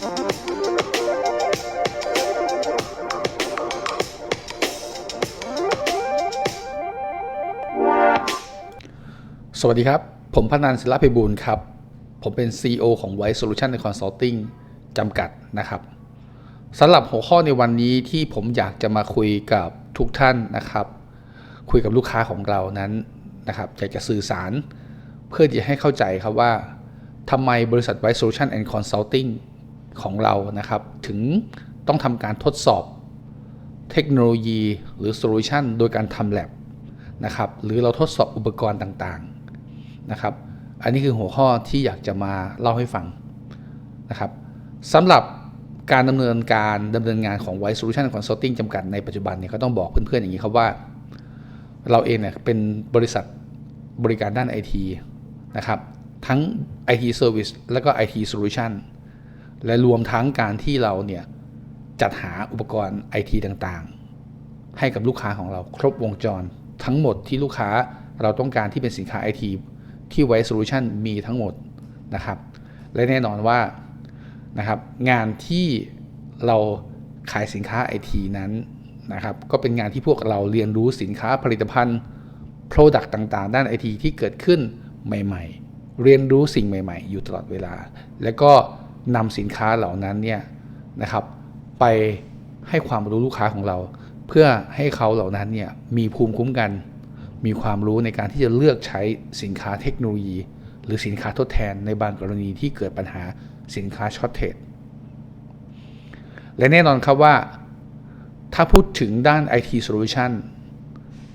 สวัสดีครับ ผมพนันศิลปเพบูลครับ ผมเป็น CEO ของ White Solution Consulting จำกัดนะครับสำหรับหัวข้อในวันนี้ที่ผมอยากจะมาคุยกับทุกท่านนะครับ คุยกับลูกค้าของเรานั้นนะครับอยากจะสื่อสารเพื่อที่ให้เข้าใจครับว่าทำไมบริษัท White Solution and Consulting ของเรานะครับ ถึงต้องทำการทดสอบเทคโนโลยีหรือโซลูชันโดยการทำ lab นะครับหรือเราทดสอบอุปกรณ์ต่างๆนะครับ อันนี้คือหัวข้อที่อยากจะมาเล่าให้ฟังนะครับสำหรับการดำเนินการดำเนินงานของ White Solution Consulting จำกัดในปัจจุบันเนี่ยก็ต้องบอกเพื่อนๆอย่างนี้ครับว่า เราเองเนี่ยเป็นบริษัทบริการด้าน IT นะครับทั้ง IT Service และก็ IT Solution และรวมทั้งการที่เราเนี่ยจัดหาอุปกรณ์ IT ต่างๆ ให้กับลูกค้าของเราครบวงจร ทั้งหมดที่ลูกค้าเราต้องการที่เป็นสินค้า IT ที่ White Solution มีทั้งหมดนะครับ และแน่นอนว่านะครับงานที่เราขายสินค้า IT นั้นนะครับก็เป็นงานที่พวกเราเรียนรู้สินค้าผลิตภัณฑ์ Product ต่างๆ ด้าน IT ที่เกิดขึ้นใหม่ ๆ เรียนรู้สิ่งใหม่ ๆ อยู่ตลอดเวลา แล้วก็ นำสินค้าเหล่านั้นเนี่ยนะครับ ไปให้ความรู้ลูกค้าของเรา เพื่อให้เขาเหล่านั้นเนี่ยมีภูมิคุ้มกัน มีความรู้ในการที่จะเลือกใช้สินค้าเทคโนโลยี หรือสินค้าทดแทนในบางกรณีที่เกิดปัญหาสินค้าช็อตเทรดและแน่นอนครับว่าถ้าพูดถึงด้าน IT Solution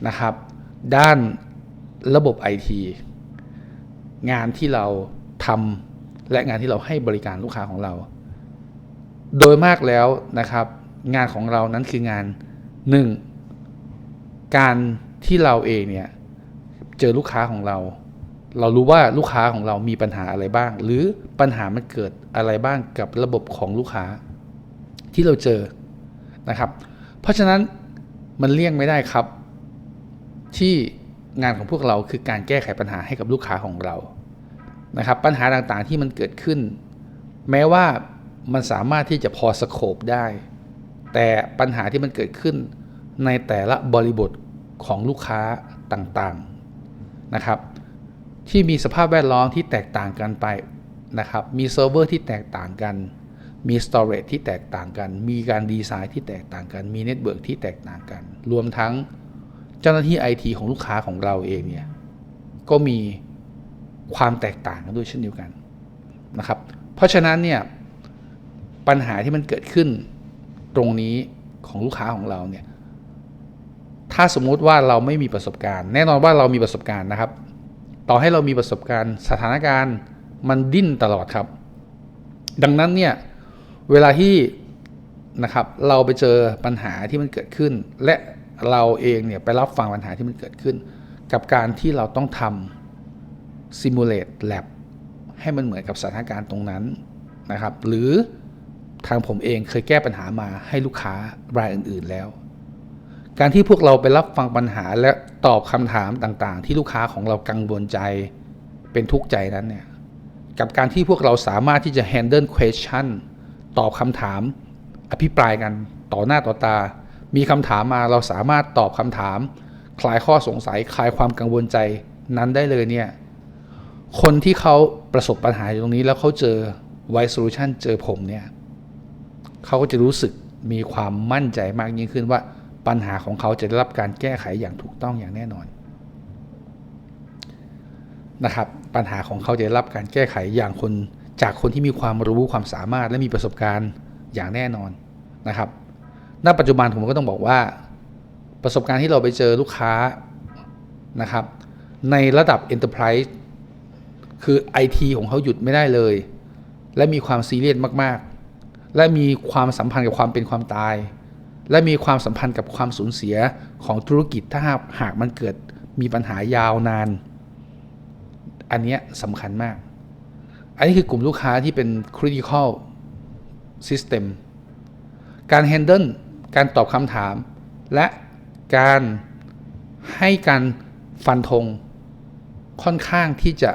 นะครับ ด้านระบบ IT งานที่เราทำ และงานที่เราให้บริการลูกค้าของเรา โดยมากแล้วนะครับ งานของเรานั้นคืองาน 1. การที่เราเองเนี่ยเจอลูกค้าของเรา เรารู้ว่าลูกค้าของเรามีปัญหาอะไรบ้าง หรือปัญหามันเกิดอะไรบ้างกับระบบของลูกค้า ที่เราเจอนะครับ เพราะฉะนั้นมันเลี่ยงไม่ได้ครับ ที่งานของพวกเราคือการแก้ไขปัญหาให้กับลูกค้าของเรา นะครับปัญหาต่างๆที่มันเกิดขึ้น แม้ว่ามันสามารถที่จะพอสโคบได้ แต่ปัญหาที่มันเกิดขึ้นในแต่ละบริบทของลูกค้าต่างๆนะครับ ที่มีสภาพแวดล้อมที่แตกต่างกันไปนะครับ มีเซิร์ฟเวอร์ที่แตกต่างกัน มีสตอเรจที่แตกต่างกัน มีการดีไซน์ที่แตกต่างกัน มีเน็ตเวิร์กที่แตกต่างกัน รวมทั้งเจ้าหน้าที่ IT ของลูกค้าของเราเองเนี่ยก็มี ความแตกต่างกันด้วยเช่นเดียวกันนะครับ เพราะฉะนั้นเนี่ยปัญหาที่มันเกิดขึ้นตรงนี้ของลูกค้าของเราเนี่ยถ้าสมมุติว่าเราไม่มีประสบการณ์ แน่นอนว่าเรามีประสบการณ์นะครับ ต่อให้เรามีประสบการณ์ สถานการณ์มันดิ้นตลอดครับ ดังนั้นเนี่ยเวลาที่นะครับเราไปเจอปัญหาที่มันเกิดขึ้น และเราเองเนี่ยไปรับฟังปัญหาที่มันเกิดขึ้น กับการที่เราต้องทำ simulate lab ให้มันเหมือนกับสถานการณ์ตรงนั้นนะครับ หรือทางผมเองเคยแก้ปัญหามาให้ลูกค้ารายอื่น ๆแล้ว การที่พวกเราไปรับฟังปัญหาและตอบคำถามต่างๆ ที่ลูกค้าของเรากังวลใจเป็นทุกข์ใจนั้นเนี่ยกับการที่พวกเราสามารถที่จะ handle question ตอบคำถาม อภิปรายกันต่อหน้าต่อตา มีคำถามมาเราสามารถตอบคำถาม คลายข้อสงสัย คลายความกังวลใจนั้นได้เลยเนี่ย คนที่เขาประสบปัญหาอยู่ตรงนี้แล้วเขาเจอ White Solution เจอผมเนี่ยเขาก็จะรู้สึกมีความมั่นใจมากยิ่งขึ้นว่าปัญหาของเขาจะได้รับการแก้ไขอย่างถูกต้องอย่างแน่นอนนะครับปัญหาของเขาจะได้รับการแก้ไขอย่างคนจากคนที่มีความรู้ความสามารถและมีประสบการณ์อย่างแน่นอนนะครับณปัจจุบันผมก็ต้องบอกว่า ประสบการณ์ที่เราไปเจอลูกค้านะครับในระดับ Enterprise คือ IT ของเขาหยุดไม่ได้เลย และมีความซีเรียสมากๆ และมีความสัมพันธ์กับความเป็นความตาย และมีความสัมพันธ์กับความสูญเสียของธุรกิจถ้าหากมันเกิดมีปัญหายาวนาน อันนี้สำคัญมาก อันนี้คือกลุ่มลูกค้าที่เป็น critical system การ handle การตอบคำถาม และการให้การฟันธงค่อนข้างที่จะ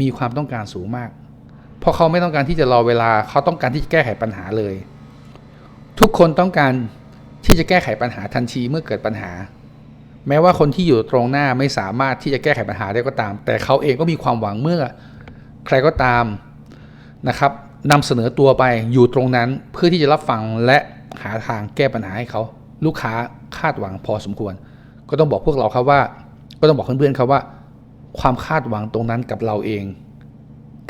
มีความต้องการสูงมาก เพราะเขาไม่ต้องการที่จะรอเวลา เขาต้องการที่จะแก้ไขปัญหาเลย ทุกคนต้องการที่จะแก้ไขปัญหาทันทีเมื่อเกิดปัญหา แม้ว่าคนที่อยู่ตรงหน้าไม่สามารถที่จะแก้ไขปัญหาได้ก็ตาม แต่เขาเองก็มีความหวังเมื่อ ใครก็ตามนะครับนำเสนอตัวไปอยู่ตรงนั้นเพื่อที่จะรับฟังและหาทางแก้ปัญหาให้เขา ลูกค้าคาดหวังพอสมควร ก็ต้องบอกพวกเราครับว่า ก็ต้องบอกเพื่อนๆครับว่า ความคาดหวังตรงนั้นกับเราเอง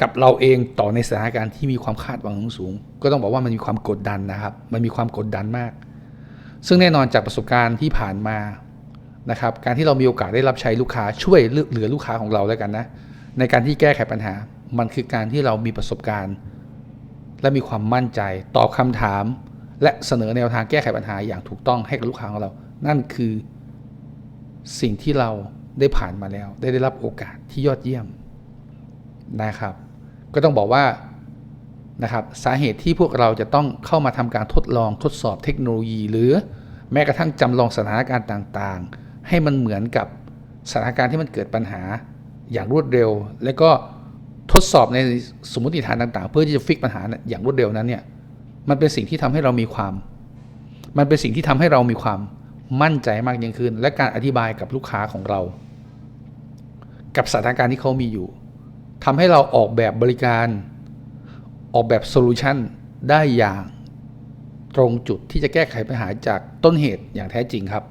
กับเราเองต่อในสถานการณ์ที่มีความคาดหวังสูง ก็ต้องบอกว่ามันมีความกดดันนะครับ มันมีความกดดันมาก ซึ่งแน่นอนจากประสบการณ์ที่ผ่านมานะครับการที่เรามีโอกาสได้รับใช้ลูกค้าช่วยเหลือลูกค้าของเราแล้วกันนะในการที่แก้ไขปัญหา มันคือการที่เรามีประสบการณ์ และมีความมั่นใจ ตอบคำถาม และเสนอแนวทางแก้ไขปัญหาอย่างถูกต้องให้กับลูกค้าของเรา นั่นคือสิ่งที่เรา ได้ผ่านมาแล้ว ได้ได้รับโอกาสที่ยอดเยี่ยมนะครับ ก็ต้องบอกว่านะครับสาเหตุที่พวกเราจะต้องเข้ามาทำการทดลองทดสอบเทคโนโลยี หรือแม้กระทั่งจำลองสถานการณ์ต่างๆ ให้มันเหมือนกับสถานการณ์ที่มันเกิดปัญหาอย่างรวดเร็ว และก็ทดสอบในสมมติฐานต่างๆ เพื่อที่จะฟิกปัญหาอย่างรวดเร็วนั้นเนี่ยมันเป็นสิ่งที่ทำให้เรามีความ มันเป็นสิ่งที่ทำให้เรามีความมั่นใจมากยิ่งขึ้น และการอธิบายกับลูกค้าของเรา กับสถานการณ์ที่เขามีอยู่ทำให้เราออกแบบบริการ ออกแบบโซลูชันได้อย่างตรงจุดที่จะแก้ไขปัญหาจากต้นเหตุอย่างแท้จริงครับ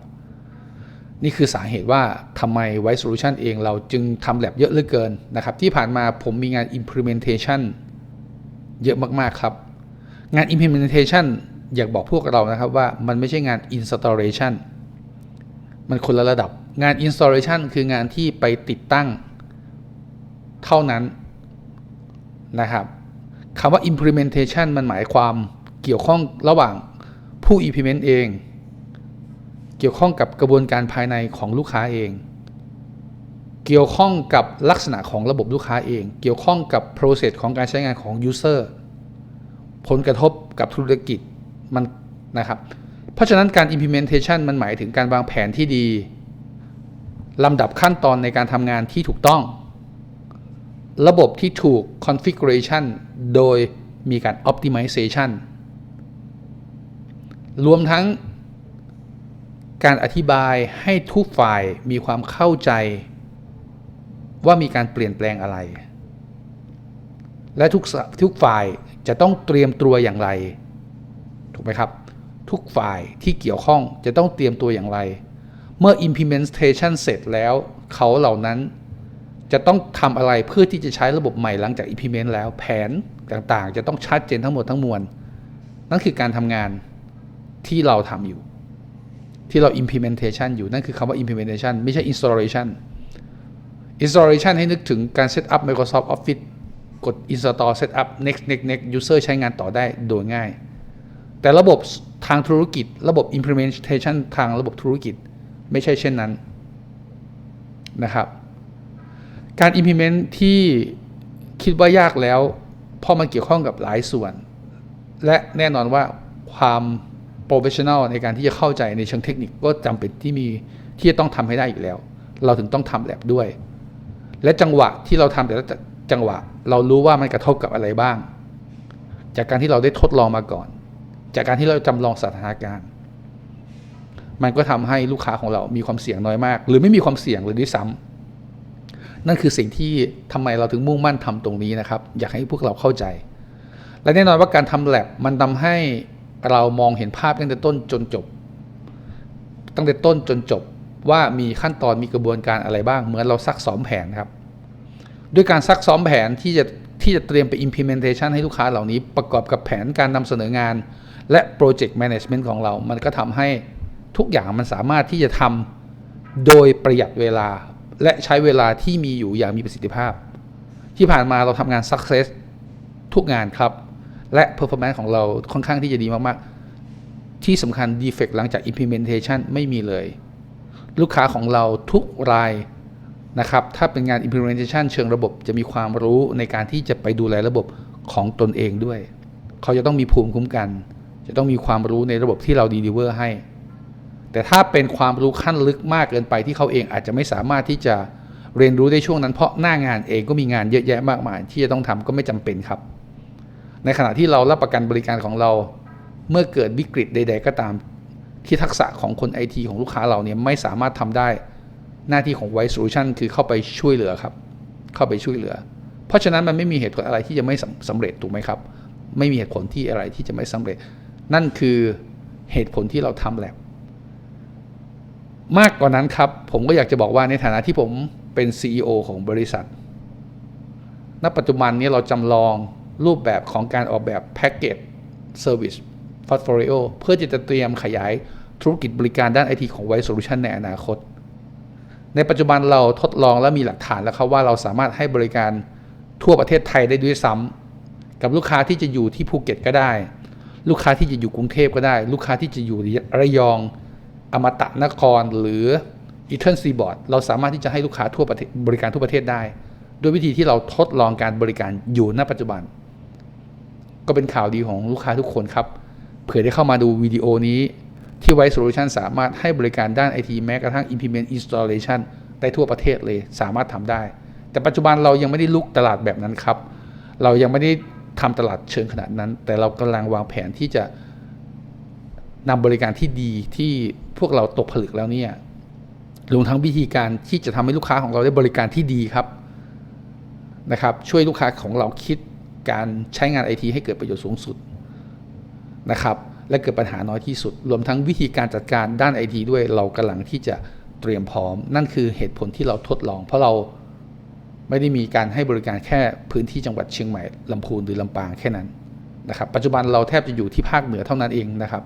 นี่คือสาเหตุว่าทำไมไว e Solution เองเราจึงทำแ a บเยอะเหลือเกินนะครับ ที่ผ่านมาผมมีงาน implementation เยอะมากๆครับ งาน implementation อยากบอกพวกเรานะครับว่ามันไม่ใช่งาน installation มันคนละระดับงาน installation คืองานที่ไปติดตั้งเท่านั้นนะครับคำว่า implementation มันหมายความเกี่ยวข้องระหว่างผู้ implement เอง เกี่ยวข้องกับกระบวนการภายในของลูกค้าเอง เกี่ยวข้องกับลักษณะของระบบลูกค้าเอง เกี่ยวข้องกับ process ของการใช้งานของ user ผลกระทบกับธุรกิจมันนะครับ เพราะฉะนั้นการ implementation มันหมายถึงการวางแผนที่ดีลำดับขั้นตอนในการทำงานที่ถูกต้อง ระบบที่ถูก configuration โดยมีการ optimization รวมทั้งการอธิบายให้ทุกฝ่ายมีความเข้าใจว่ามีการเปลี่ยนแปลงอะไร และทุกทุกฝ่ายจะต้องเตรียมตัวอย่างไร ถูกไหมครับ ทุกฝ่ายที่เกี่ยวข้องจะต้องเตรียมตัวอย่างไร เมื่อ implementation เสร็จแล้ว เขาเหล่านั้นจะต้องทำอะไรเพื่อที่จะใช้ระบบใหม่หลังจาก implement แล้วแผนต่างๆ จะต้องชัดเจนทั้งหมดทั้งมวล นั่นคือการทำงานที่เราทำอยู่ ที่เรา implementation อยู่ นั่นคือคำว่า implementation ไม่ใช่ installation installation ให้นึกถึงการ set up Microsoft Office กด install set up next next next user ใช้งานต่อได้โดยง่าย แต่ระบบ ทางธุรกิจ ระบบ implementation ทางระบบธุรกิจ ไม่ใช่เช่นนั้นนะครับ การ implement ที่คิดว่ายากแล้วเพราะมันเกี่ยวข้องกับหลายส่วน และแน่นอนว่าความโปรเฟชชั่นอลในการที่จะเข้าใจในเชิงเทคนิคก็จำเป็นที่มีที่จะต้องทำให้ได้อยู่แล้ว เราถึงต้องทำแลบด้วย และจังหวะที่เราทำแต่ละจังหวะ เรารู้ว่ามันกระทบกับอะไรบ้าง จากการที่เราได้ทดลองมาก่อน จากการที่เราจำลองสถานการณ์ มันก็ทำให้ลูกค้าของเรามีความเสี่ยงน้อยมาก หรือไม่มีความเสี่ยงเลยด้วยซ้ำนั่นคือสิ่งที่ทำไมเราถึงมุ่งมั่นทำตรงนี้นะครับ อยากให้พวกเราเข้าใจ และแน่นอนว่าการทำแลบมันทำให้เรามองเห็นภาพตั้งแต่ต้นจนจบ ตั้งแต่ต้นจนจบว่ามีขั้นตอนมีกระบวนการอะไรบ้าง เหมือนเราซักซ้อมแผนครับ ด้วยการซักซ้อมแผนที่จะที่จะเตรียมไป implementation ให้ลูกค้าเหล่านี้ประกอบกับแผนการนำเสนองาน และ project management ของเรา มันก็ทำให้ทุกอย่างมันสามารถที่จะทำโดยประหยัดเวลา และใช้เวลาที่มีอยู่อย่างมีประสิทธิภาพ ที่ผ่านมาเราทำงาน success ทุกงานครับ และ performance ของเราค่อนข้างที่จะดีมากๆ ที่สำคัญ defect หลังจาก implementation ไม่มีเลย ลูกค้าของเราทุกรายนะครับ ถ้าเป็นงาน implementation เชิงระบบจะมีความรู้ในการที่จะไปดูแลระบบของตนเองด้วย เขาจะต้องมีภูมิคุ้มกัน จะต้องมีความรู้ในระบบที่เรา deliver ให้ แต่ถ้าเป็นความรู้ขั้นลึกมากเกินไปที่เขาเองอาจจะไม่สามารถที่จะเรียนรู้ในช่วงนั้น เพราะหน้างานเองก็มีงานเยอะแยะมากมาย ที่จะต้องทำก็ไม่จำเป็นครับ ในขณะที่เรารับประกันบริการของเรา เมื่อเกิดวิกฤตใด ๆ ก็ตามที่ทักษะของคนไอทีของลูกค้าเราเนี่ยไม่สามารถทำได้หน้าที่ของ White Solution คือเข้าไปช่วยเหลือครับ เข้าไปช่วยเหลือ เพราะฉะนั้นมันไม่มีเหตุผลอะไรที่จะไม่สำสำเร็จถูกไหมครับ ไม่มีเหตุผลที่อะไรที่จะไม่สำเร็จ นั่นคือเหตุผลที่เราทำแลบมากกว่านั้นครับ ผมก็อยากจะบอกว่าในฐานะที่ผมเป็น CEO ของบริษัท ณ ปัจจุบันนี้เราจำลองรูปแบบของการออกแบบแพ็กเกจเซอร์วิสพอร์ตโฟลิโอเพื่อจะเตรียมขยายธุรกิจบริการด้านไอทีของ White Solution ในอนาคต ในปัจจุบันเราทดลองและมีหลักฐานแล้วครับว่าเราสามารถให้บริการทั่วประเทศไทยได้ด้วยซ้ำกับลูกค้าที่จะอยู่ที่ภูเก็ตก็ได้ ลูกค้าที่จะอยู่กรุงเทพก็ได้ ลูกค้าที่จะอยู่ระยองอมตะนครหรืออีเทิร์นซีบอร์ดเราสามารถที่จะให้ลูกค้าทั่วประเทศบริการทั่วประเทศได้ ด้วยวิธีที่เราทดลองการบริการอยู่ณปัจจุบัน ก็เป็นข่าวดีของลูกค้าทุกคนครับเผื่อได้เข้ามาดูวิดีโอนี้ที่ White Solution สามารถให้บริการด้าน IT แม้กระทั่ง Implement Installation ได้ทั่วประเทศเลยสามารถทำได้ แต่ปัจจุบันเรายังไม่ได้ลุกตลาดแบบนั้นครับ เรายังไม่ได้ ทำตลาดเชิงขนาดนั้น แต่เรากำลังวางแผนที่จะนำบริการที่ดีที่พวกเราตกผลึกแล้วเนี่ยรวมทั้งวิธีการที่จะทำให้ลูกค้าของเราได้บริการที่ดีครับนะครับ ช่วยลูกค้าของเราคิดการใช้งานไอทีให้เกิดประโยชน์สูงสุดนะครับ และเกิดปัญหาน้อยที่สุด รวมทั้งวิธีการจัดการด้านไอทีด้วยเรากำลังที่จะเตรียมพร้อม นั่นคือเหตุผลที่เราทดลอง เพราะเรา ไม่ได้มีการให้บริการแค่พื้นที่จังหวัดเชียงใหม่ลำพูนหรือลำปางแค่นั้นนะครับ ปัจจุบันเราแทบจะอยู่ที่ภาคเหนือเท่านั้นเองนะครับ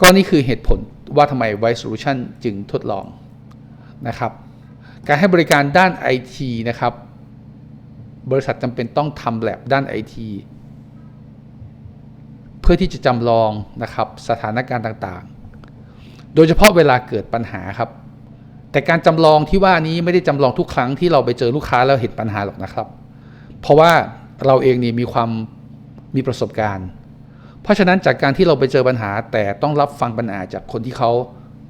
ก็นี่คือเหตุผลว่าทำไม White Solution จึงทดลองนะครับ การให้บริการด้าน IT นะครับ บริษัทจำเป็นต้องทำแลบด้าน IT เพื่อที่จะจำลองนะครับสถานการณ์ต่างๆ โดยเฉพาะเวลาเกิดปัญหาครับ แต่การจำลองที่ว่านี้ไม่ได้จำลองทุกครั้งที่เราไปเจอลูกค้าแล้วเห็นปัญหาหรอกนะครับ เพราะว่าเราเองนี่มีความมีประสบการณ์ เพราะฉะนั้นจากการที่เราไปเจอปัญหา แต่ต้องรับฟังปัญหาจากคนที่เขา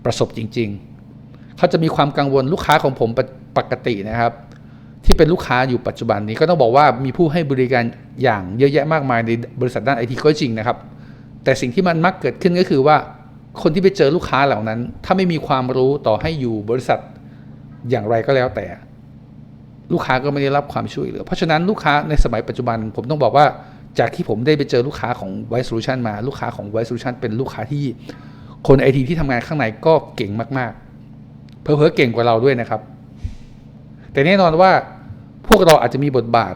ประสบจริง ๆ เขาจะมีความกังวลลูกค้าของผมปกตินะครับ ที่เป็นลูกค้าอยู่ปัจจุบันนี้ก็ต้องบอกว่ามีผู้ให้บริการอย่างเยอะแยะมากมายในบริษัทด้านไอทีก็จริงนะครับ แต่สิ่งที่มันมักเกิดขึ้นก็คือว่า คนที่ไปเจอลูกค้าเหล่านั้น ถ้าไม่มีความรู้ต่อให้อยู่บริษัทอย่างไรก็แล้วแต่ ลูกค้าก็ไม่ได้รับความช่วยเหลือ เพราะฉะนั้นลูกค้าในสมัยปัจจุบัน ผมต้องบอกว่าจากที่ผมได้ไปเจอลูกค้าของ White Solution มาลูกค้าของ White Solution เป็นลูกค้าที่คนไอทีที่ทำงานข้างในก็เก่งมากๆ เพอเพอเก่งกว่าเราด้วยนะครับ แต่แน่นอนว่าพวกเราอาจจะมีบทบาท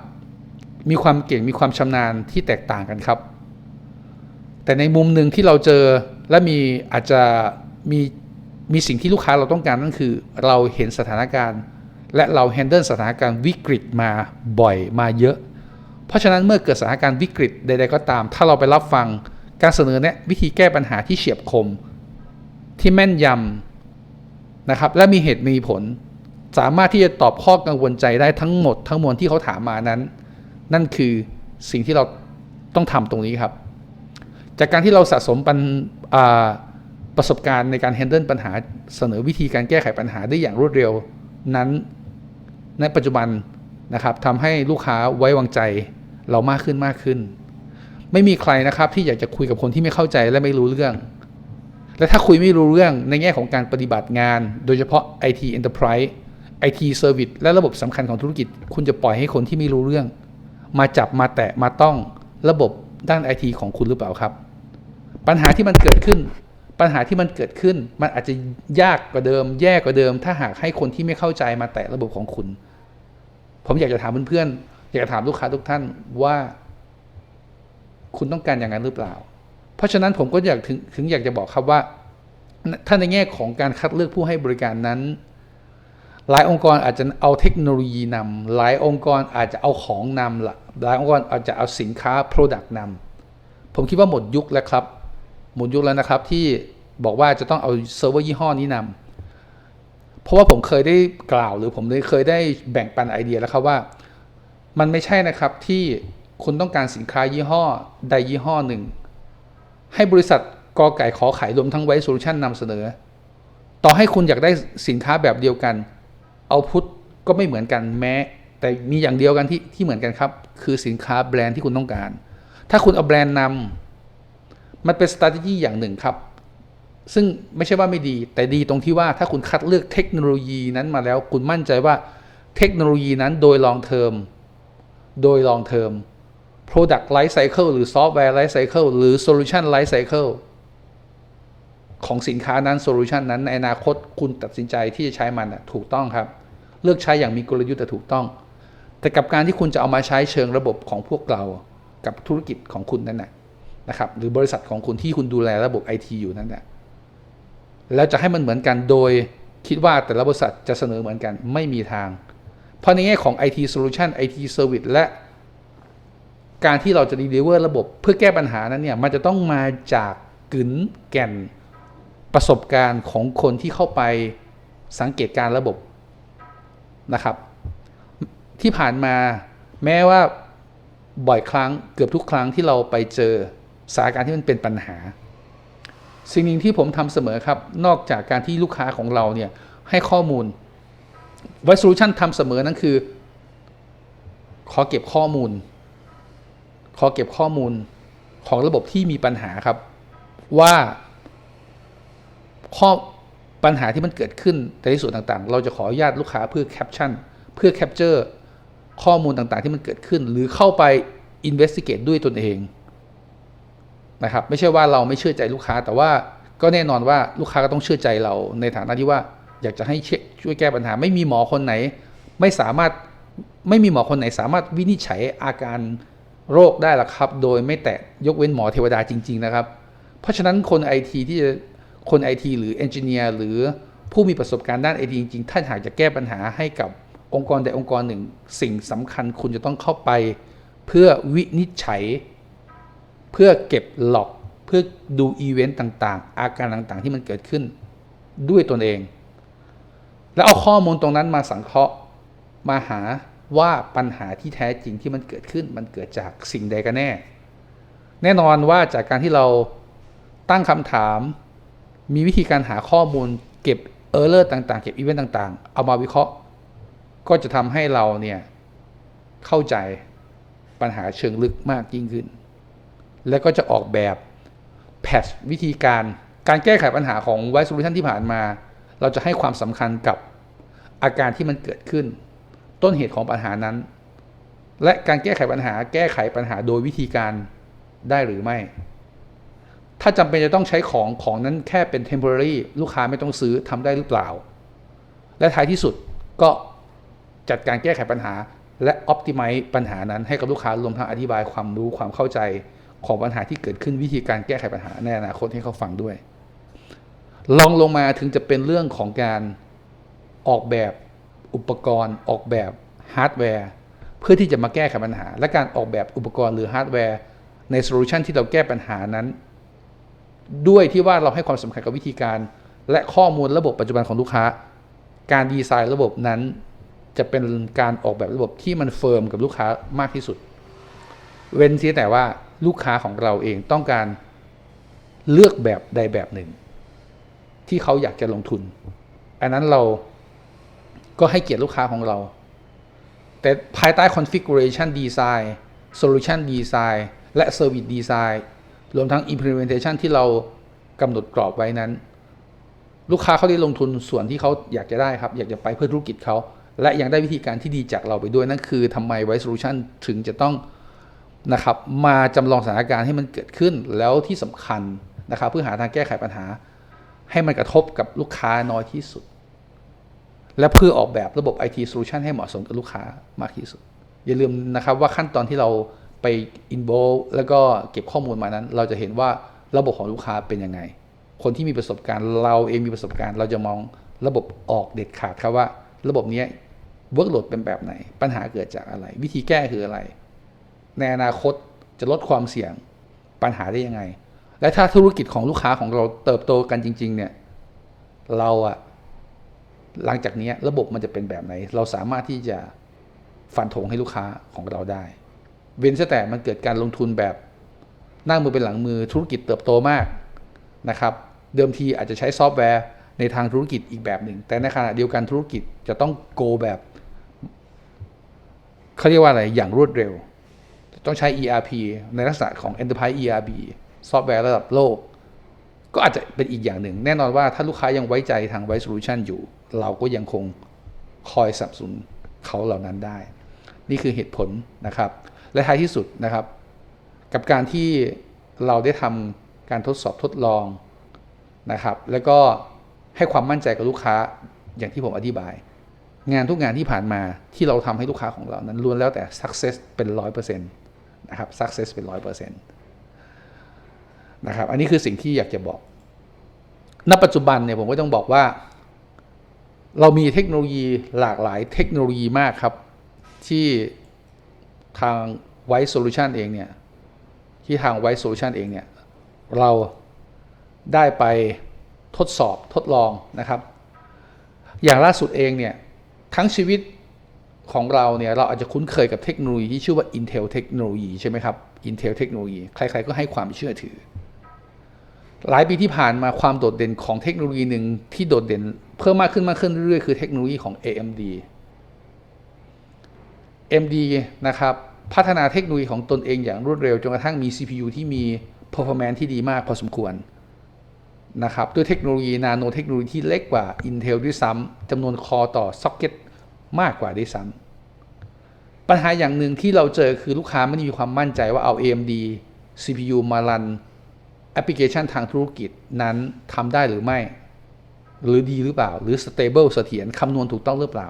มีความเก่งมีความชำนาญที่แตกต่างกันครับ แต่ในมุมหนึ่งที่เราเจอ และมีอาจจะมีมีสิ่งที่ลูกค้าเราต้องการนั่นคือ เราเห็นสถานการณ์ และเราแฮนเดิลสถานการณ์วิกฤตมาบ่อยมาเยอะ เพราะฉะนั้นเมื่อเกิดสถานการณ์วิกฤตใด ๆ ก็ตาม ถ้าเราไปรับฟังการเสนอแนะวิธีแก้ปัญหาที่เฉียบคม ที่แม่นยำนะครับและมีเหตุมีผล สามารถที่จะตอบข้อกังวลใจได้ทั้งหมด ทั้งมวลที่เขาถามมานั้น นั่นคือสิ่งที่เราต้องทำตรงนี้ครับ จากการที่เราสะสมปัญ ประสบการณ์ในการแฮนเดิลปัญหาเสนอวิธีการแก้ไขปัญหาได้อย่างรวดเร็วนั้นในปัจจุบันนะครับทำให้ลูกค้าไว้วางใจเรามากขึ้นมากขึ้น ไม่มีใครนะครับที่อยากจะคุยกับคนที่ไม่เข้าใจและไม่รู้เรื่อง และถ้าคุยไม่รู้เรื่องในแง่ของการปฏิบัติงาน โดยเฉพาะ IT Enterprise IT Service และระบบสำคัญของธุรกิจ คุณจะปล่อยให้คนที่ไม่รู้เรื่อง มาจับมาแตะมาต้องระบบด้าน IT ของคุณหรือเปล่าครับ ปัญหาที่มันเกิดขึ้น ปัญหาที่มันเกิดขึ้น มันอาจจะยากกว่าเดิม แย่กว่าเดิม ถ้าหากให้คนที่ไม่เข้าใจมาแตะระบบของคุณ ผมอยากจะถามเพื่อนๆอยากจะถามลูกค้าทุกท่านว่า คุณต้องการอย่างนั้นหรือเปล่า เพราะฉะนั้นผมก็อยากถึงถึงอยากจะบอกครับว่า ถ้าในแง่ของการคัดเลือกผู้ให้บริการนั้นหลายองค์กรอาจจะเอาเทคโนโลยีนำหลายองค์กรอาจจะเอาของนำละหลายองค์กรอาจจะเอาสินค้า Product นำผมคิดว่าหมดยุคแล้วครับ หมดยุคแล้วนะครับที่บอกว่าจะต้องเอาเซิร์ฟเวอร์ยี่ห้อนี้นำเพราะว่าผมเคยได้กล่าวหรือผมเคยได้แบ่งปันไอเดียแล้วครับว่า มันไม่ใช่นะครับที่คุณต้องการสินค้ายี่ห้อใดยี่ห้อหนึ่ง ให้บริษัทกอไก่ขอไข่รวมทั้งไวโซลูชันนำเสนอ ต่อให้คุณอยากได้สินค้าแบบเดียวกันเอาพุทก็ไม่เหมือนกันแม้ แต่มีอย่างเดียวกันที่ที่เหมือนกันครับ คือสินค้าแบรนด์ที่คุณต้องการ ถ้าคุณเอาแบรนด์นำ มันเป็น strategy อย่างหนึ่งครับ ซึ่งไม่ใช่ว่าไม่ดี แต่ดีตรงที่ว่าถ้าคุณคัดเลือกเทคโนโลยีนั้นมาแล้ว คุณมั่นใจว่าเทคโนโลยีนั้นโดย long term โดย long term product life cycle หรือ software life cycle หรือ solution life cycle ของสินค้านั้นโซลูชันนั้นในอนาคตคุณตัดสินใจที่จะใช้มันนะถูกต้องครับ เลือกใช้อย่างมีกลยุทธ์แต่ถูกต้อง แต่กับการที่คุณจะเอามาใช้เชิงระบบของพวกเรา กับธุรกิจของคุณนั่นนะ นะครับหรือบริษัทของคุณที่คุณดูแลระบบไอทีอยู่นั่นแหละแล้วจะให้มันเหมือนกันโดยคิดว่าแต่ละบริษัทจะเสนอเหมือนกันไม่มีทาง เพราะในแง่ของ IT Solution IT Service และการที่เราจะ deliver ระบบเพื่อแก้ปัญหานั้นเนี่ยมันจะต้องมาจากกึนแก่นประสบการณ์ของคนที่เข้าไปสังเกตการระบบนะครับ ที่ผ่านมาแม้ว่าบ่อยครั้งเกือบทุกครั้งที่เราไปเจอ สถานการณ์ที่มันเป็นปัญหา สิ่งหนึ่งที่ผมทำเสมอครับ นอกจากการที่ลูกค้าของเราเนี่ยให้ข้อมูล v i s o l u t i o n ทำเสมอนั่นคือ ขอเก็บข้อมูล ขอเก็บข้อมูลของระบบที่มีปัญหาครับ ว่าข้อปัญหาที่มันเกิดขึ้นในส่วนต่างๆ เราจะขออนุญาตลูกค้าเพื่อแคปชั่นเพื่อแคปเจอร์ข้อมูลต่างๆ ที่มันเกิดขึ้น หรือเข้าไป investigate ด้วยตนเอง นะครับไม่ใช่ว่าเราไม่เชื่อใจลูกค้า แต่ว่าก็แน่นอนว่าลูกค้าก็ต้องเชื่อใจเราในฐานะที่ว่าอยากจะให้ช่วยแก้ปัญหา ไม่มีหมอคนไหน ไม่สามารถไม่มีหมอคนไหนสามารถวินิจฉัยอาการโรคได้หรอกครับ โดยไม่แตะยกเว้นหมอเทวดาจริง ๆ นะครับ เพราะฉะนั้นคนไอทีที่จะคนไอทีหรือเอนจิเนียร์หรือผู้มีประสบการณ์ด้านไอทีจริงๆท่านหากจะแก้ปัญหาให้กับองค์กรใดองค์กรหนึ่ง สิ่งสำคัญคุณจะต้องเข้าไป เพื่อวินิจฉัย เพื่อเก็บหลอกเพื่อดูอีเวนต์ต่างๆ อาการต่างๆที่มันเกิดขึ้นด้วยตนเอง แล้วเอาข้อมูลตรงนั้นมาสังเคราะห์มาหาว่าปัญหาที่แท้จริงที่มันเกิดขึ้นมันเกิดจากสิ่งใดกันแน่ แน่นอนว่าจากการที่เราตั้งคำถาม มีวิธีการหาข้อมูล เก็บเออร์เลอร์ต่างๆ เก็บอีเวนต์ต่างๆ เอามาวิเคราะห์ ก็จะทำให้เราเนี่ยเข้าใจปัญหาเชิงลึกมากยิ่งขึ้น แล้วก็จะออกแบบแพทวิธีการการแก้ไขปัญหาของไวซ์โซลูชันที่ผ่านมา เราจะให้ความสำคัญกับอาการที่มันเกิดขึ้น ต้นเหตุของปัญหานั้น และการแก้ไขปัญหา แก้ไขปัญหาโดยวิธีการได้หรือไม่ ถ้าจำเป็นจะต้องใช้ของของนั้นแค่เป็น temporary ลูกค้าไม่ต้องซื้อทำได้หรือเปล่า และท้ายที่สุดก็จัดการแก้ไขปัญหา และ optimize ปัญหานั้นให้กับลูกค้ารวมทั้งอธิบายความรู้ความเข้าใจ ของปัญหาที่เกิดขึ้นวิธีการแก้ไขปัญหาในอนาคตให้เขาฟังด้วยลองลงมาถึงจะเป็นเรื่องของการออกแบบอุปกรณ์ ออกแบบฮาร์ดแวร์เพื่อที่จะมาแก้ไขปัญหา และการออกแบบอุปกรณ์หรือฮาร์ดแวร์ในโซลูชันที่เราแก้ปัญหานั้น ด้วยที่ว่าเราให้ความสำคัญกับวิธีการ และข้อมูลระบบปัจจุบันของลูกค้า การดีไซน์ระบบนั้น จะเป็นการออกแบบระบบที่มันเฟิร์มกับลูกค้ามากที่สุด เว้นเสียแต่ว่า ลูกค้าของเราเองต้องการเลือกแบบใดแบบหนึ่ง ที่เขาอยากจะลงทุน อันนั้นเราก็ให้เกียรติลูกค้าของเรา แต่ภายใต้ configuration design solution design และ service design รวมทั้ง implementation ที่เรากำหนดกรอบไว้นั้น ลูกค้าเขาได้ลงทุนส่วนที่เขาอยากจะได้ครับ อยากจะไปเพื่อธุรกิจเขา และยังได้วิธีการที่ดีจากเราไปด้วยนั่นคือทำไม White Solution ถึงจะต้อง นะครับมาจำลองสถานการณ์ให้มันเกิดขึ้นแล้วที่สำคัญนะครับเพื่อหาทางแก้ไขปัญหา ให้มันกระทบกับลูกค้าน้อยที่สุด และเพื่อออกแบบระบบ IT Solution ให้เหมาะสมกับลูกค้ามากที่สุด อย่าลืมนะครับว่าขั้นตอนที่เราไปอินโวแล้วก็เก็บข้อมูลมานั้น เราจะเห็นว่าระบบของลูกค้าเป็นยังไง คนที่มีประสบการณ์เราเองมีประสบการณ์ เราจะมองระบบออกเด็ดขาดครับว่า ระบบนี้เวิร์กโหลดเป็นแบบไหน ปัญหาเกิดจากอะไร วิธีแก้คืออะไร ในอนาคตจะลดความเสี่ยงปัญหาได้ยังไง และถ้าธุรกิจของลูกค้าของเราเติบโตกันจริง ๆ เนี่ยเราอะหลังจากนี้ระบบมันจะเป็นแบบไหน เราสามารถที่จะฟันธงให้ลูกค้าของเราได้ เว้นแต่มันเกิดการลงทุนแบบนั่งมือเป็นหลังมือธุรกิจเติบโตมากนะครับ เดิมทีอาจจะใช้ซอฟต์แวร์ในทางธุรกิจอีกแบบหนึ่ง แต่ในขณะเดียวกันธุรกิจจะต้อง go แบบเขาเรียกว่าอะไรอย่างรวดเร็ว ต้องใช้ ERP ในลักษณะของ Enterprise ERP ซอฟต์แวร์ระดับโลก ก็อาจจะเป็นอีกอย่างหนึ่ง แน่นอนว่าถ้าลูกค้ายังไว้ใจทาง White Solution อยู่ เราก็ยังคงคอยสนับสนุนเขาเหล่านั้นได้ นี่คือเหตุผลนะครับ และท้ายที่สุดนะครับ กับการที่เราได้ทำการทดสอบทดลองนะครับ แล้วก็ให้ความมั่นใจกับลูกค้าอย่างที่ผมอธิบาย งานทุกงานที่ผ่านมาที่เราทำให้ลูกค้าของเรานั้นล้วนแล้วแต่ success เป็นร้อยเปอร์เซ็ นะครับ success เป็นร้อยเปอร์เซ็นต์นะครับ อันนี้คือสิ่งที่อยากจะบอก ณ ปัจจุบันเนี่ยผมก็ต้องบอกว่า เรามีเทคโนโลยีหลากหลายเทคโนโลยีมากครับ ที่ทาง White Solution เองเนี่ย ที่ทาง White Solution เองเนี่ย เราได้ไปทดสอบทดลองนะครับ อย่างล่าสุดเองเนี่ย ทั้งชีวิต ของเราเนี่ยเราอาจจะคุ้นเคยกับเทคโนโลยีที่ชื่อว่า Intel เทคโนโลยีใช่ไหมครับ Intel เทคโนโลยีใครๆก็ให้ความเชื่อถือ หลายปีที่ผ่านมาความโดดเด่นของเทคโนโลยีหนึ่งที่โดดเด่น เพิ่มมากขึ้นมากขึ้นเรื่อยๆคือเทคโนโลยีของ AMD AMD นะครับพัฒนาเทคโนโลยีของตนเองอย่างรวดเร็วจนกระทั่งมี CPU ที่มี performance ที่ดีมากพอสมควรนะครับด้วยเทคโนโลยีนาโนเทคโนโลยีที่เล็กกว่า Intel ด้วยซ้ำจำนวนคอต่อซ็อกเก็ต มากกว่าด้วยซ้ำปัญหาอย่างหนึ่งที่เราเจอคือลูกค้าไม่ได้มีความมั่นใจว่าเอา AMD CPU มารันแอปพลิเคชันทางธุรกิจนั้นทำได้หรือไม่ หรือดีหรือเปล่า หรือ stable เสถียรคำนวณถูกต้องหรือเปล่า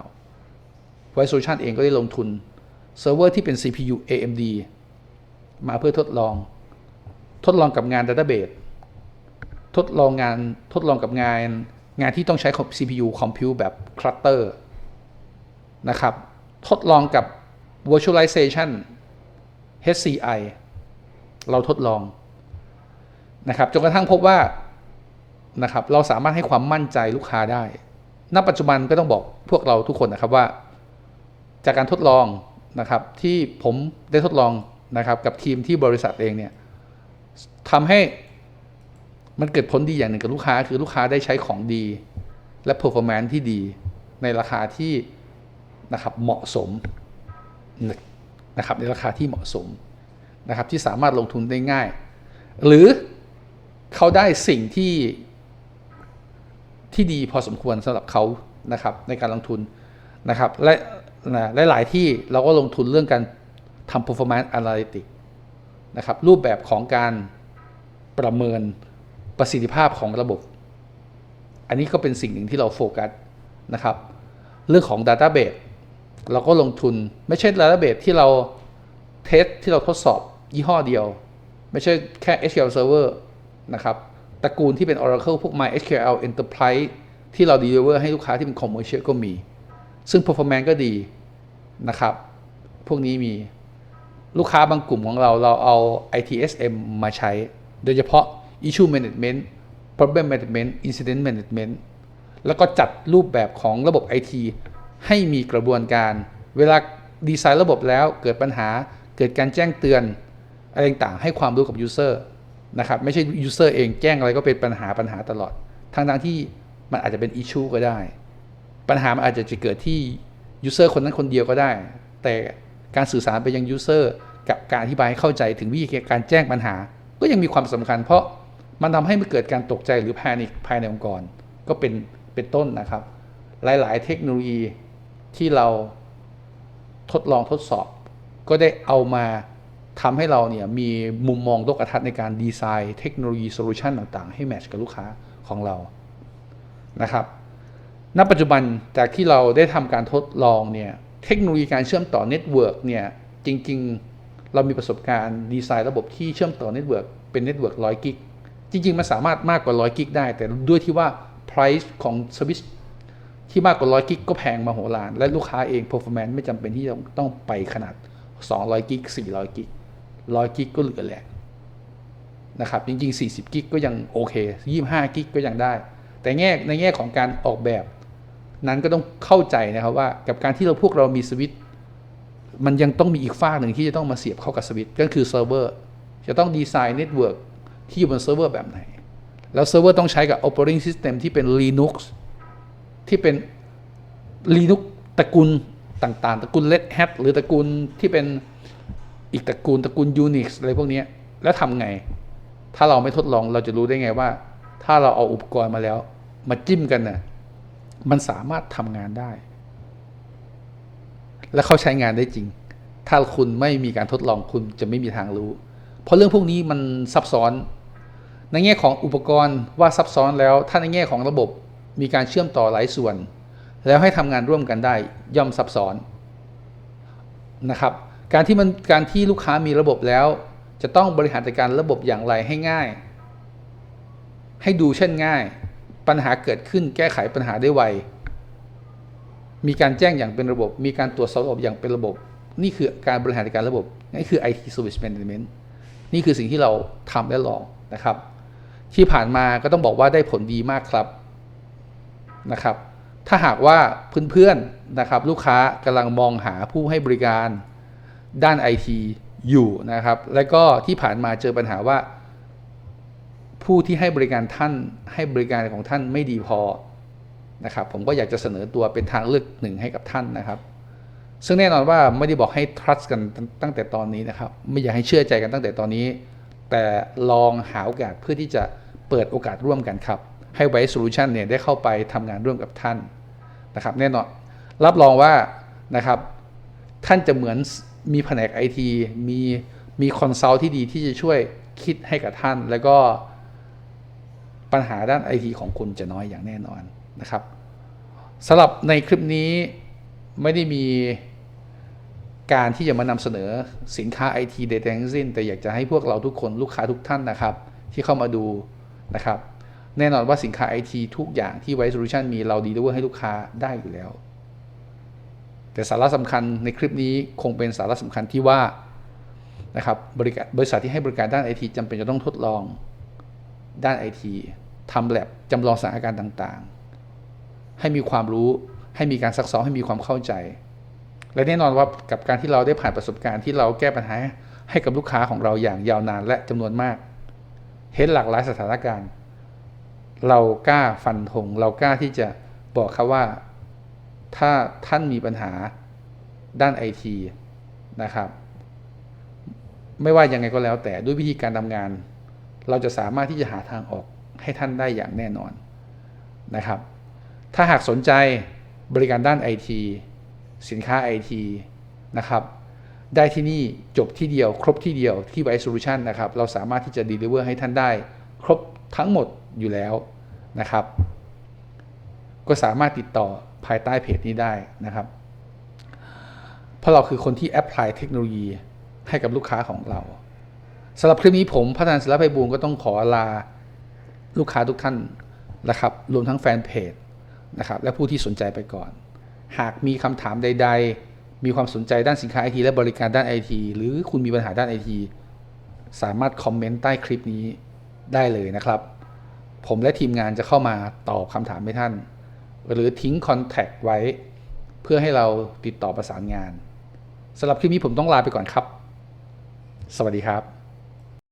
White Solution เองก็ได้ลงทุนเซิร์ฟเวอร์ที่เป็น CPU AMD มาเพื่อทดลอง ทดลองกับงาน Database ทดลองงานทดลองกับงานงานที่ต้องใช้ CPU Compute แบบ Cluster นะครับ ทดลองกับ Virtualization HCI เราทดลองนะครับจนกระทั่งพบว่านะครับเราสามารถให้ความมั่นใจลูกค้าได้ ณ ปัจจุบันก็ต้องบอกพวกเราทุกคนนะครับว่า จากการทดลองนะครับที่ผมได้ทดลองนะครับกับทีมที่บริษัทเองเนี่ยทำให้มันเกิดผลดีอย่างหนึ่งกับลูกค้า คือลูกค้าได้ใช้ของดี และ performance ที่ดีในราคาที่ นะครับเหมาะสมนะครับในราคาที่เหมาะสมนะครับที่สามารถลงทุนได้ง่าย หรือเขาได้สิ่งที่ที่ดีพอสมควรสำหรับเขานะครับในการลงทุนนะครับและและหลายที่เราก็ลงทุนเรื่องการทำ performance analytics นะครับรูปแบบของการประเมินประสิทธิภาพของระบบ อันนี้ก็เป็นสิ่งหนึ่งที่เราโฟกัสนะครับ เรื่องของ Database เราก็ลงทุนไม่ใช่ Database ที่เราเทสที่เราทดสอบยี่ห้อเดียว ไม่ใช่แค่ SQL Server นะครับตระกูลที่เป็น Oracle พวก MySQL Enterprise ที่เรา deliver ให้ลูกค้าที่เป็น commercial ก็มี ซึ่ง performance ก็ดีนะครับ พวกนี้มีลูกค้าบางกลุ่มของเราเราเอา ITSM มาใช้ โดยเฉพาะ issue management problem management incident management แล้วก็จัดรูปแบบของระบบ IT ให้มีกระบวนการ เวลาดีไซน์ระบบแล้วเกิดปัญหาเกิดการแจ้งเตือนอะไรต่างให้ความรู้กับ user นะครับไม่ใช่ user เองแจ้งอะไรก็เป็นปัญหาปัญหาตลอดทั้งที่มันอาจจะเป็น issue ก็ได้ ปัญหามันอาจจะจะเกิดที่ user คนนั้นคนเดียวก็ได้ แต่การสื่อสารไปยัง user กับการอธิบายให้เข้าใจถึงวิธีการแจ้งปัญหา ก็ยังมีความสำคัญ เพราะมันทำให้มันเกิดการตกใจหรือแพนิคภายในองค์กร ก็เป็นเป็นต้นนะครับ หลาย ๆ เทคโนโลยี ที่เราทดลองทดสอบ ก็ได้เอามาทำให้เราเนี่ยมีมุมมองโลกทัศน์ในการดีไซน์เทคโนโลยีโซลูชันต่างๆ ให้แมทช์กับลูกค้าของเรานะครับ ณ ปัจจุบันจากที่เราได้ทำการทดลองเนี่ยเทคโนโลยีการเชื่อมต่อเน็ตเวิร์กเนี่ยจริงๆ เรามีประสบการณ์ดีไซน์ระบบที่เชื่อมต่อเน็ตเวิร์กเป็นเน็ตเวิร์กร้อยกิกจริงๆ มันสามารถมากกว่าร้อยกิกได้ แต่ด้วยที่ว่า price ของสวิต ที่มากกว่าร้อยกิกก็แพงมาโหฬารและลูกค้าเอง performance ไม่จำเป็นที่ต้องต้องไปขนาด 200กิก400กิก100กิกก็เหลือแหละนะครับจริงๆ 40กิกก็ยังโอเค 25กิกก็ยังได้ แต่แง่ในแง่ของการออกแบบ นั้นก็ต้องเข้าใจนะครับว่ากับการที่เราพวกเรามีสวิตมันยังต้องมีอีกฝ้าหนึ่งที่จะต้องมาเสียบเข้ากับสวิตก็คือเซิร์ฟเวอร์จะต้องดีไซน์เน็ตเวิร์กที่อยู่บนเซิร์ฟเวอร์แบบไหน แล้วเซิร์ฟเวอร์ต้องใช้กับ operating system ที่เป็น Linux ที่เป็น Linux ตระกูลต่างๆ ตระกูล Red Hat หรือตระกูลที่เป็นอีกตระกูลตระกูล Unix อะไรพวกนี้แล้วทำไง ถ้าเราไม่ทดลองเราจะรู้ได้ไงว่า ถ้าเราเอาอุปกรณ์มาแล้ว มาจิ้มกันน่ะมันสามารถทำงานได้ และเขาใช้งานได้จริง ถ้าคุณไม่มีการทดลองคุณจะไม่มีทางรู้ เพราะเรื่องพวกนี้มันซับซ้อน ในแง่ของอุปกรณ์ว่าซับซ้อนแล้ว ถ้าในแง่ของระบบ มีการเชื่อมต่อหลายส่วน แล้วให้ทำงานร่วมกันได้ย่อมซับซ้อนนะครับการที่มันการที่ลูกค้ามีระบบแล้ว จะต้องบริหารจัดการระบบอย่างไรให้ง่าย ให้ดูเช่นง่าย ปัญหาเกิดขึ้นแก้ไขปัญหาได้ไว มีการแจ้งอย่างเป็นระบบ มีการตรวจสอบอย่างเป็นระบบ นี่คือการบริหารจัดการระบบนี่คือ IT Service Management นี่คือสิ่งที่เราทำและลองนะครับ ที่ผ่านมาก็ต้องบอกว่าได้ผลดีมากครับ นะครับ ถ้าหากว่าเพื่อนๆนะครับลูกค้ากำลังมองหาผู้ให้บริการด้าน IT อยู่นะครับ และก็ที่ผ่านมาเจอปัญหาว่า ผู้ที่ให้บริการท่านให้บริการของท่านไม่ดีพอนะครับ ผมก็อยากจะเสนอตัวเป็นทางเลือกหนึ่งให้กับท่านนะครับ ซึ่งแน่นอนว่าไม่ได้บอกให้ trust กันตั้งแต่ตอนนี้นะครับ ไม่อยากให้เชื่อใจกันตั้งแต่ตอนนี้ แต่ลองหาโอกาสเพื่อที่จะเปิดโอกาสร่วมกันครับ ให้ไว้ Solution เนี่ยได้เข้าไปทำงานร่วมกับท่านนะครับแน่นอนรับรองว่านะครับท่านจะเหมือนมีแผนกไอทีมีมีคอนซัลท์ที่ดีที่จะช่วยคิดให้กับท่าน แล้วก็ปัญหาด้านไอทีของคุณจะน้อยอย่างแน่นอนนะครับสำหรับในคลิปนี้ไม่ได้มีการที่จะมานำเสนอสินค้าไอทีใดทั้งสิ้น แต่อยากจะให้พวกเราทุกคนลูกค้าทุกท่านนะครับ ที่เข้ามาดูนะครับ แน่นอนว่าสินค้าไอทีทุกอย่างที่ไว้โซลูชันมีเราดีด้วยให้ลูกค้าได้อยู่แล้ว แต่สาระสำคัญในคลิปนี้คงเป็นสาระสำคัญที่ว่านะครับบริการบริษัทที่ให้บริการด้านไอทีจำเป็นจะต้องทดลองด้านไอทีทำแลบจำลองสถานการณ์ต่างๆ ให้มีความรู้ให้มีการซักซ้อมให้มีความเข้าใจ และแน่นอนว่ากับการที่เราได้ผ่านประสบการณ์ที่เราแก้ปัญหาให้กับลูกค้าของเราอย่างยาวนานและจำนวนมาก เห็นหลากหลายสถานการณ์ เรากล้าฟันธงเรากล้าที่จะบอกเขาว่า ถ้าท่านมีปัญหาด้านไอทีนะครับ ไม่ว่ายังไงก็แล้วแต่ด้วยวิธีการทำงาน เราจะสามารถที่จะหาทางออกให้ท่านได้อย่างแน่นอนนะครับ ถ้าหากสนใจบริการด้านไอทีสินค้าไอทีนะครับได้ที่นี่จบที่เดียว ครบที่เดียวที่ไวซ์โซลูชันนะครับ เราสามารถที่จะดีลิเวอร์ให้ท่านได้ ครบทั้งหมด อยู่แล้วนะครับ ก็สามารถติดต่อภายใต้เพจนี้ได้นะครับ เพราะเราคือคนที่แอพพลายเทคโนโลยีให้กับลูกค้าของเราสำหรับคลิปนี้ผมพัฒนาศิลปไพบูลก็ต้องขอลาลูกค้าทุกท่านนะครับ รวมทั้งแฟนเพจนะครับ และผู้ที่สนใจไปก่อน หากมีคำถามใด ๆ มีความสนใจด้านสินค้าไอทีและบริการด้านไอทีหรือคุณมีปัญหาด้านไอทีสามารถคอมเมนต์ใต้คลิปนี้ได้เลยนะครับ ผมและทีมงานจะเข้ามาตอบคำถามให้ท่าน หรือทิ้งคอนแทคไว้ เพื่อให้เราติดต่อประสานงานสำหรับคลิปนี้ผมต้องลาไปก่อนครับ สวัสดีครับ